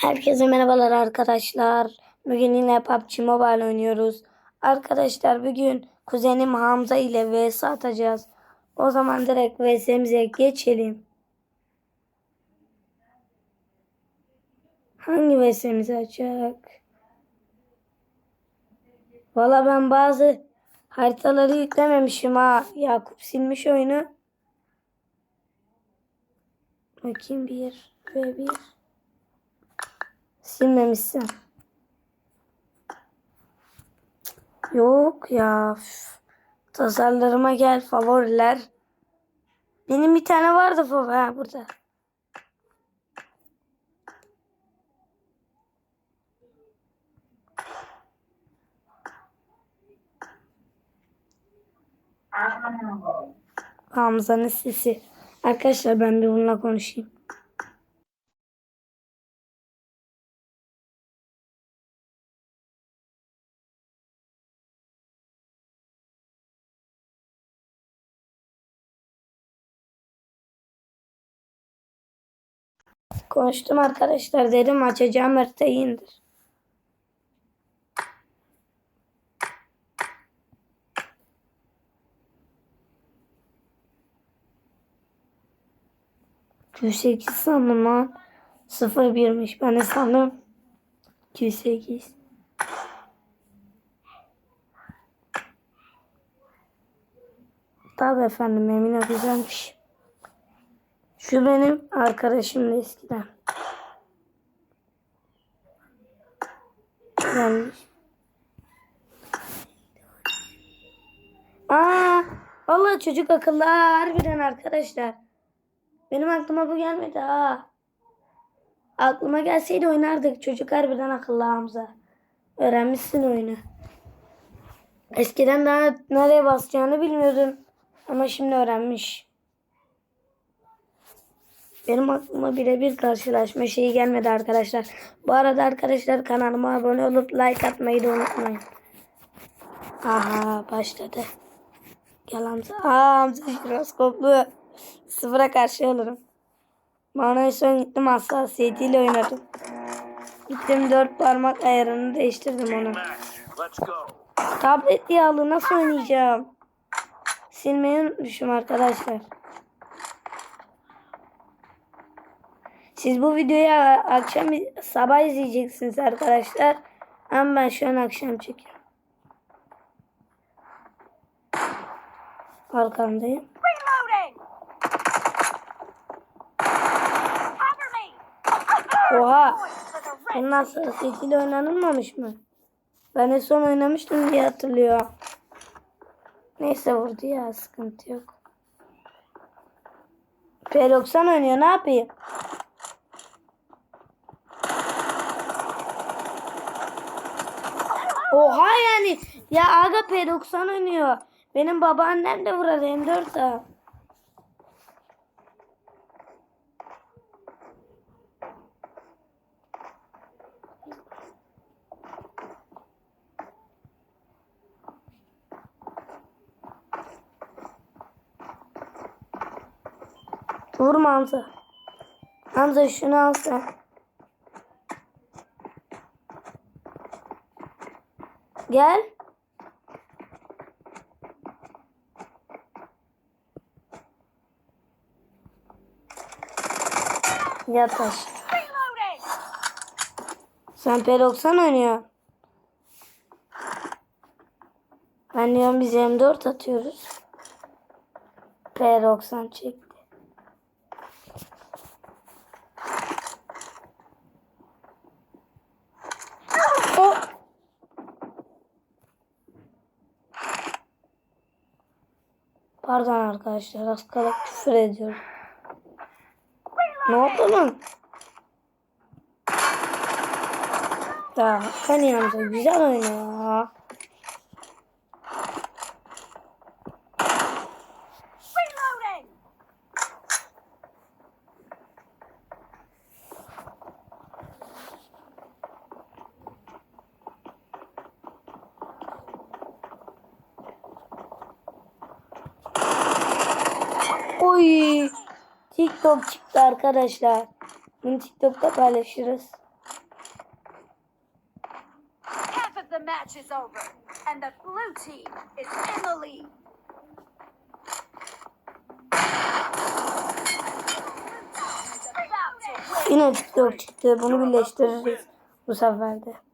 Herkese merhabalar arkadaşlar. Bugün yine PUBG Mobile oynuyoruz. Arkadaşlar bugün kuzenim Hamza ile vs atacağız. O zaman direkt vs'mize geçelim. Hangi vs'mizi açacak? Valla ben bazı haritaları yüklememişim ha. Yakup silmiş oyunu. Bakayım bir ve bir. Silmemişsin. Yok ya. Tasarlarıma gel favoriler. Benim bir tane vardı favori. Ha burada. Hamza'nın sesi. Arkadaşlar ben bir bununla konuşayım. Konuştum arkadaşlar dedim açacağım haritayı indir. Q8 sandım lan. 01'miş. Ben de sandım. Q8. Tabii efendim Emine güzelmiş. Şu benim arkadaşım da eskiden. Gelmiş. Aa, vallahi çocuk akıllı ha, harbiden arkadaşlar. Benim aklıma bu gelmedi ha. Aklıma gelseydi oynardık. Çocuk harbiden akıllı Hamza. Öğrenmişsin oyunu. Eskiden daha nereye basacağını bilmiyordun. Ama şimdi öğrenmiş. Benim aklıma birebir karşılaşma şeyi gelmedi arkadaşlar. Bu arada arkadaşlar kanalıma abone olup like atmayı da unutmayın. Aha başladı. Gel Hamza. Aa Hamza jiroskoplu. Sıfıra karşı alırım. Bana en son gittim hassasiyetiyle oynadım. Gittim dört parmak ayarını değiştirdim onu. Tablet yağlı nasıl oynayacağım? Silmeyi unutmuşum arkadaşlar. Siz bu videoyu akşam sabah izleyeceksiniz arkadaşlar. Ama ben şu an akşam çekiyorum. Arkamdayım. Oha! Red Bunun hassasiyetiyle oynanılmamış mı? Ben en son oynamıştım diye hatırlıyorum. Neyse vurdu ya sıkıntı yok. P90 oynuyor ne yapayım? Oha yani ya aga P90 oynuyor. Benim babaannem de vurar M4 a Vurma Hamza. Hamza şunu al Gel. Yat aşağı. Reloading! Sen P90 oynuyor. Ben diyorum biz M4 atıyoruz. P90 çekti. O. Pardon arkadaşlar az kala küfür ediyorum. Ne oldu lan? Ya Hakan Yamza güzel oynuyor Oy. TikTok çıktı arkadaşlar. Bunu TikTok'ta paylaşırız. Half of the match is over and the blue team is in the lead. Yine TikTok çıktı. Bunu birleştiririz bu sefer de.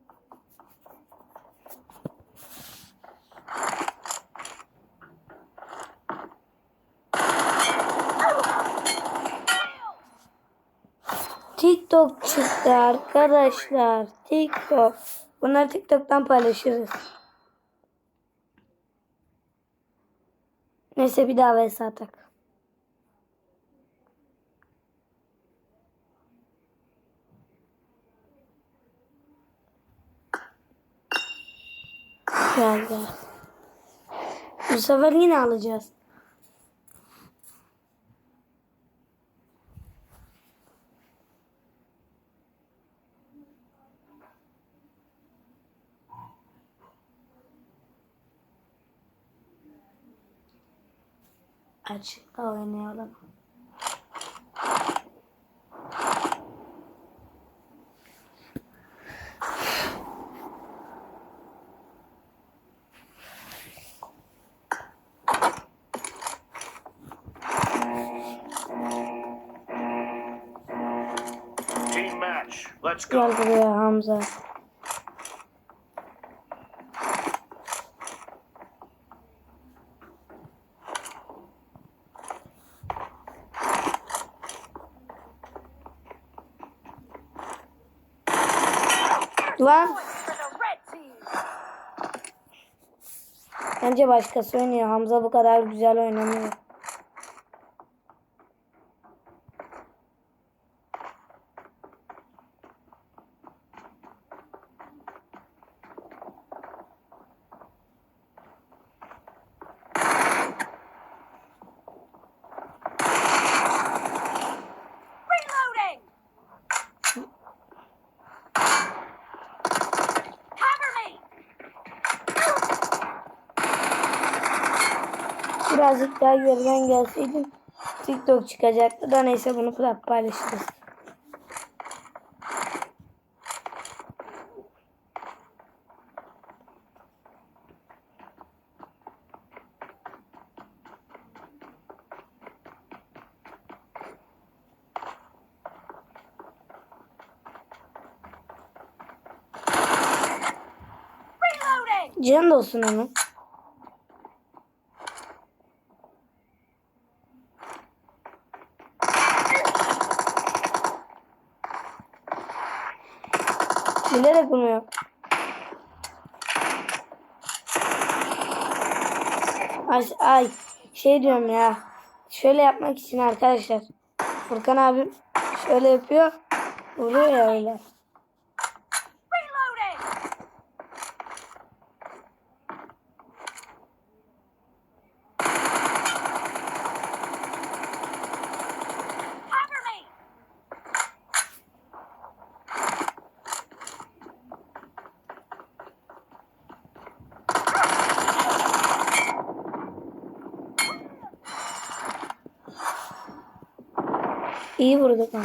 TikTok çıktı arkadaşlar. TikTok. Bunları TikTok'tan paylaşırız. Neyse bir daha vs atak. Gel gel. Bu sefer yine alacağız. Açıkta oynayalım. Team match. Let's go. Gel buraya Hamza. Team. bence başkası oynuyor. Hamza bu kadar güzel oynamıyor. Birazcık daha geriden gelseydim TikTok çıkacaktı da neyse bunu paylaşırız. Can da olsun onun. Bilerek bunu yap. Ay, ay şey diyorum ya. Şöyle yapmak için arkadaşlar. Furkan abim şöyle yapıyor. Vuruyor ya öyle. İyi vurduk me.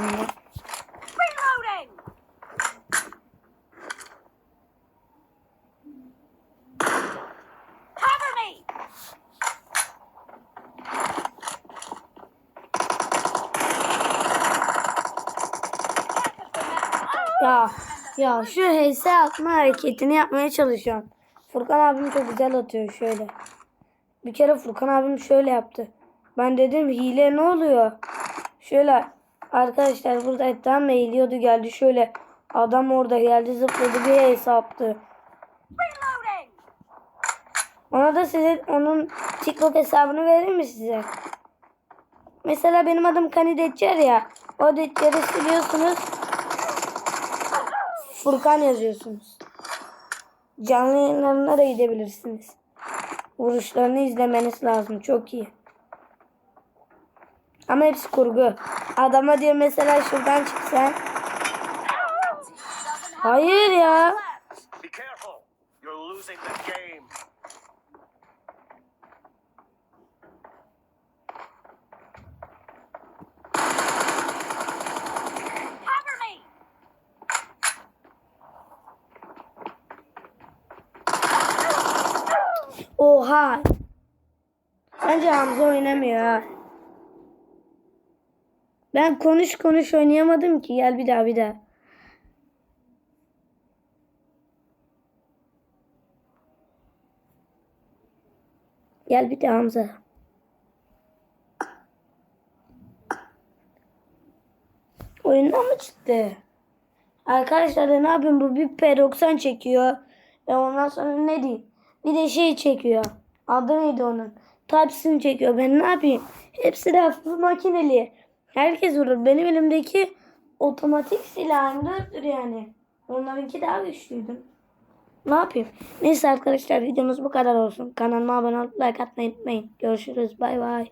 Ya ya şu HS atma hareketini yapmaya çalışıyorum. Furkan abim çok güzel atıyor şöyle. Bir kere Furkan abim şöyle yaptı. Ben dedim hile ne oluyor? Şöyle arkadaşlar burada etten eğiliyordu geldi şöyle. Adam orada geldi zıpladı bir hesaptı. Ona da size onun TikTok hesabını verir mi size? Mesela benim adım Kani Deccar ya. O Deccar'ı siliyorsunuz. Furkan yazıyorsunuz. Canlı yayınlarına da gidebilirsiniz. Vuruşlarını izlemeniz lazım. Çok iyi. Ama hepsi kurgu. Adama diyor mesela şuradan çıksan. Hayır ya. Oha. Bence Hamza oynamıyor ha. Ben konuş konuş oynayamadım ki. Gel bir daha bir daha. Gel bir daha Hamza. Oyundan mı çıktı? Arkadaşlar da ne yapayım bu bir P90 çekiyor. Ve ondan sonra ne diyeyim? Bir de şey çekiyor. Adı neydi onun? Type'sini çekiyor. Ben ne yapayım? Hepsi de hafif makineli. Herkes vurur. Benim elimdeki otomatik silahım dörttür yani. Onlarınki daha güçlüydü. Ne yapayım? Neyse arkadaşlar videomuz bu kadar olsun. Kanalıma abone olup like atmayı unutmayın. Görüşürüz. Bay bay.